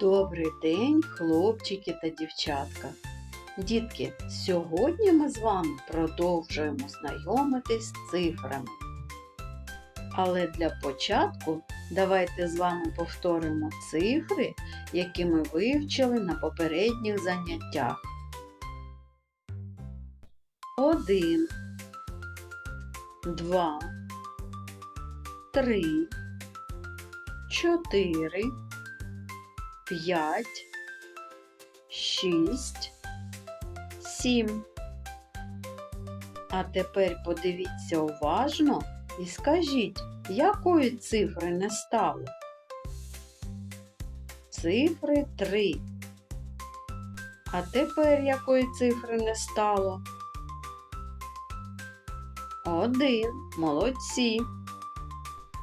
Добрий день, хлопчики та дівчатка. Дітки, сьогодні ми з вами продовжуємо знайомитись з цифрами. Але для початку давайте з вами повторимо цифри, які ми вивчили на попередніх заняттях. Один, два, три, чотири п'ять, шість, сім. А тепер подивіться уважно і скажіть, якої цифри не стало? Цифри три. А тепер якої цифри не стало? Один. Молодці.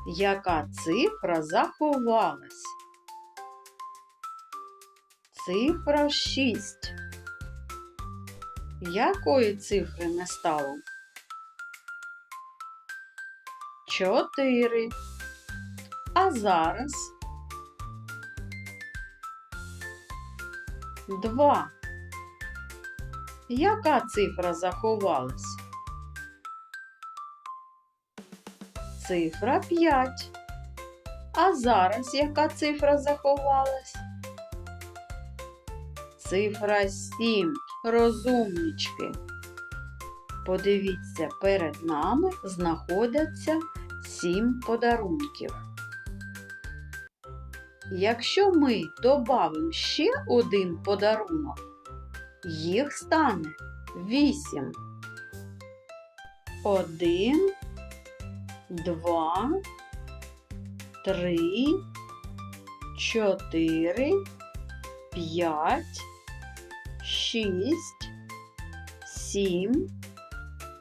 Яка цифра заховалась? Цифра 6. Якої цифри не стало? 4. А зараз 2. Яка цифра заховалась? Цифра 5. А зараз яка цифра заховалась? Цифра 7. Розумнички. Подивіться, перед нами знаходяться 7 подарунків. Якщо ми додамо ще один подарунок, їх стане 8. 1, 2, 3, 4, 5, шість, сім,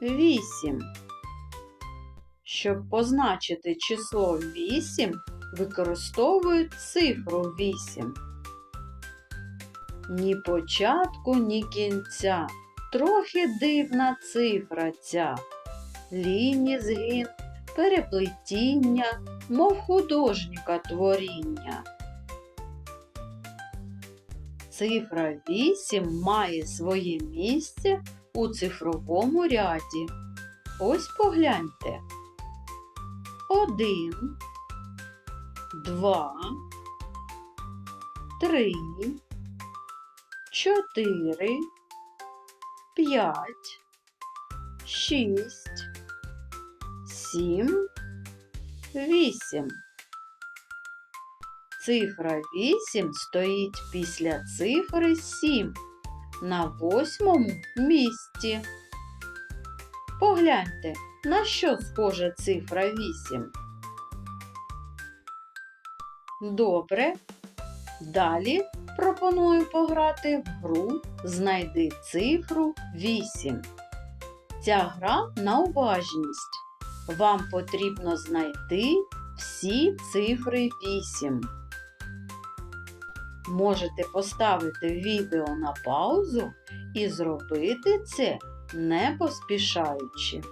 вісім. Щоб позначити число 8, використовують цифру 8. Ні початку, ні кінця. Трохи дивна цифра ця. Лінії згін, переплетіння, мов художника творіння. Цифра 8 має своє місце у цифровому ряді. Ось погляньте. 1, 2, 3, 4, 5, 6, 7, 8. Цифра 8 стоїть після цифри 7 на восьмому місці. Погляньте, на що схожа цифра 8. Добре. Далі пропоную пограти в гру Знайди цифру 8. Ця гра на уважність. Вам потрібно знайти всі цифри 8 можете поставити відео на паузу і зробити це не поспішаючи.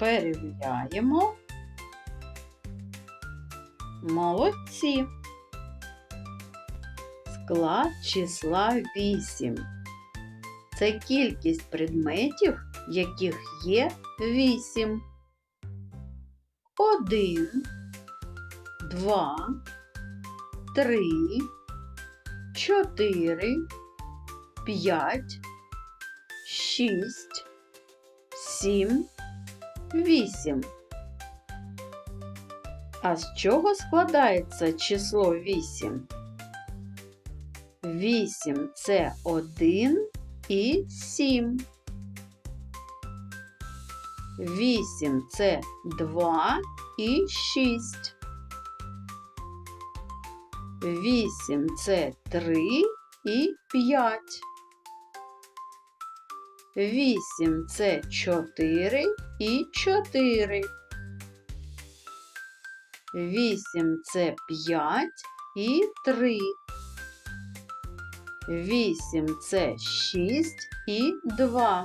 Перевіряємо. Молодці. Склад числа 8. Це кількість предметів, яких є 8 один, два, три, чотири, п'ять, шість, сім, вісім. А з чого складається число вісім? Вісім це один і сім. 8 це 2 і 6. 8 це 3 і 5. 8 це 4 і 4. 8 це 5 і 3. 8 це 6 і 2.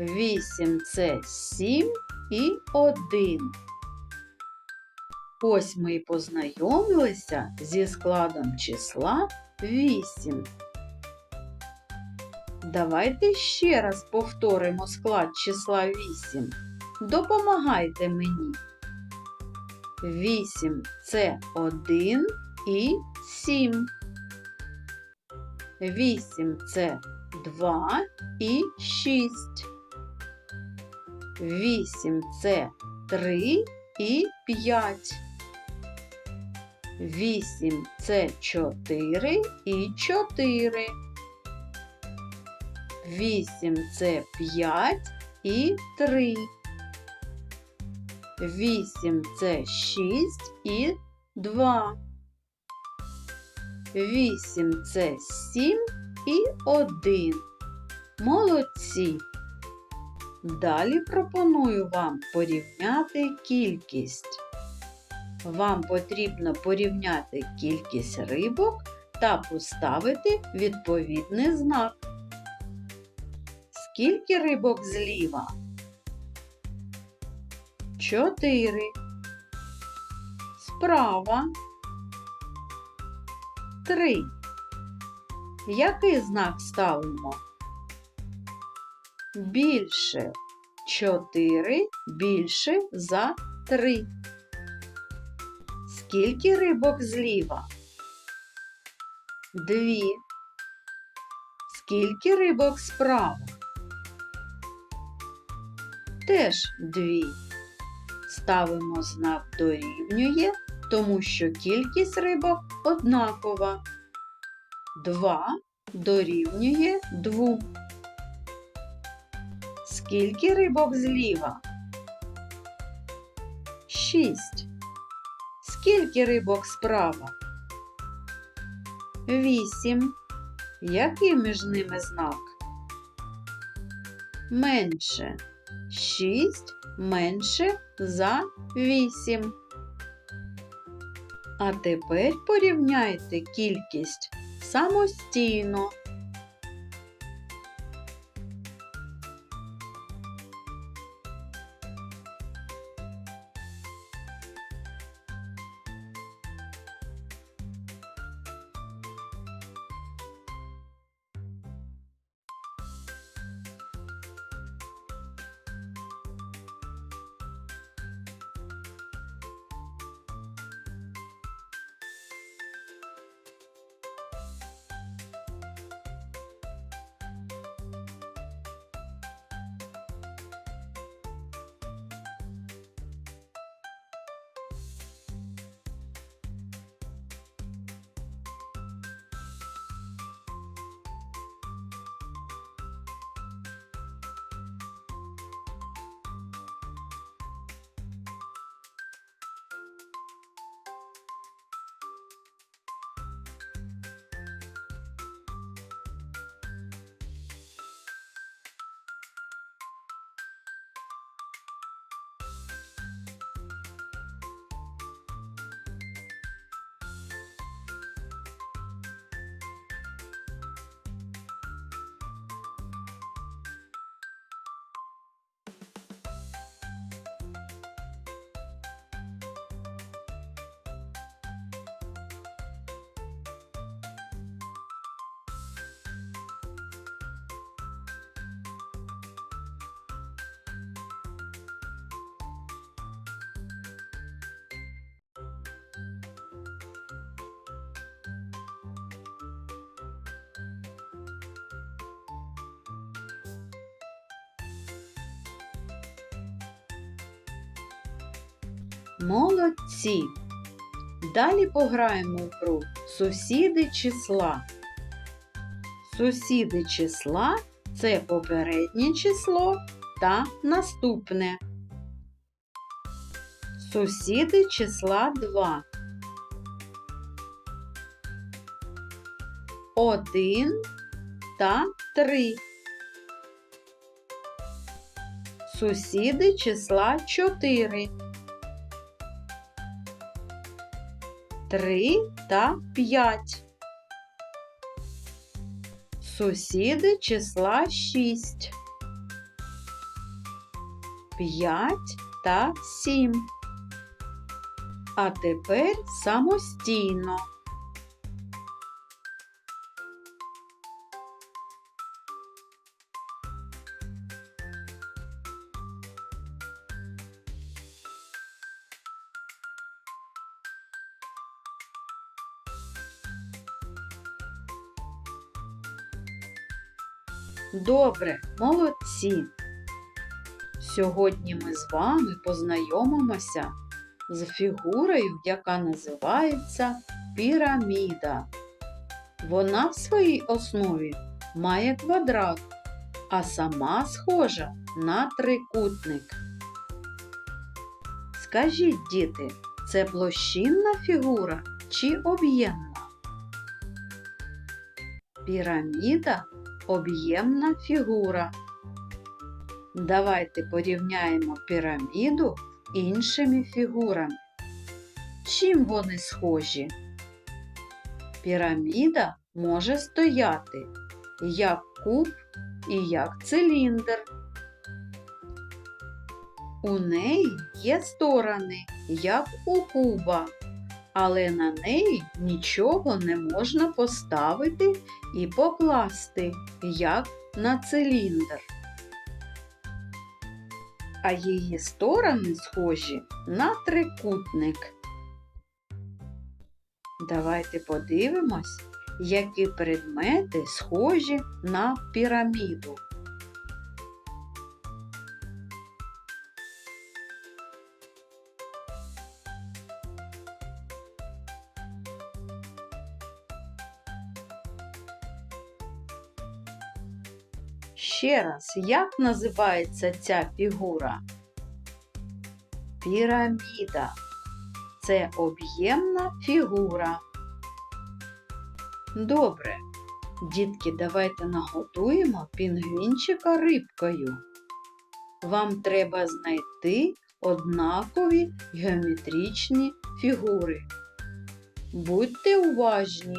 8 це 7 і 1. Ось ми і познайомилися зі складом числа 8. Давайте ще раз повторимо склад числа 8. Допомагайте мені. 8 це 1 і 7. 8 це 2 і 6. 8 це 3 і 5. 8 це 4 і 4. 8 це 5 і 3. 8 це 6 і 2. 8 це 7 і 1. Молодці. Далі пропоную вам порівняти кількість. Вам потрібно порівняти кількість рибок та поставити відповідний знак. Скільки рибок зліва? Чотири. Справа. Три. Який знак ставимо? Більше. Чотири більше за три. Скільки рибок зліва? Дві. Скільки рибок справа? Теж дві. Ставимо знак дорівнює, тому що кількість рибок однакова. Два дорівнює двом. Скільки рибок зліва? Шість. Скільки рибок справа? Вісім. Який між ними знак? Менше. Шість менше за вісім. А тепер порівняйте кількість самостійно. Молодці! Далі пограємо гру сусіди числа. Сусіди числа це попереднє число та наступне. Сусіди числа 2. 1 та 3. Сусіди числа 4. 3 та 5. Сусіди числа 6. 5 та 7. А тепер самостійно. Добре, молодці. Сьогодні ми з вами познайомимося з фігурою, яка називається піраміда. Вона в своїй основі має квадрат, а сама схожа на трикутник. Скажіть, діти, це площинна фігура чи об'ємна? Піраміда об'ємна фігура. Давайте порівняємо піраміду з іншими фігурами. Чим вони схожі? Піраміда може стояти як куб і як циліндр. У неї є сторони, як у куба, але на неї нічого не можна поставити і покласти, як на циліндр. А її сторони схожі на трикутник. Давайте подивимось, які предмети схожі на піраміду. Ще раз, як називається ця фігура? Піраміда. Це об'ємна фігура. Добре. Дітки, давайте наготуємо пінгвінчика рибкою. Вам треба знайти однакові геометричні фігури. Будьте уважні.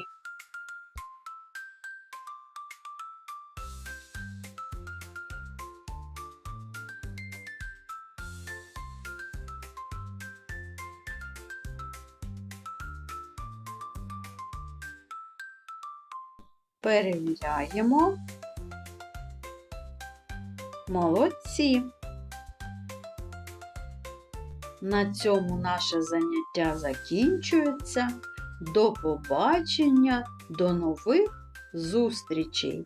Перевіряємо. Молодці. На цьому наше заняття закінчується. До побачення, до нових зустрічей!